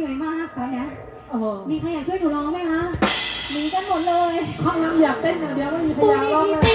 หนื่อยมากตอนเนี้ยอ้มีใครอยากช่วยหนูร้องไหมคะหนีกันหมดเลย ข้างหลังอยากเต้นอย่างเดียวไม่มีใครอยากร้องเลย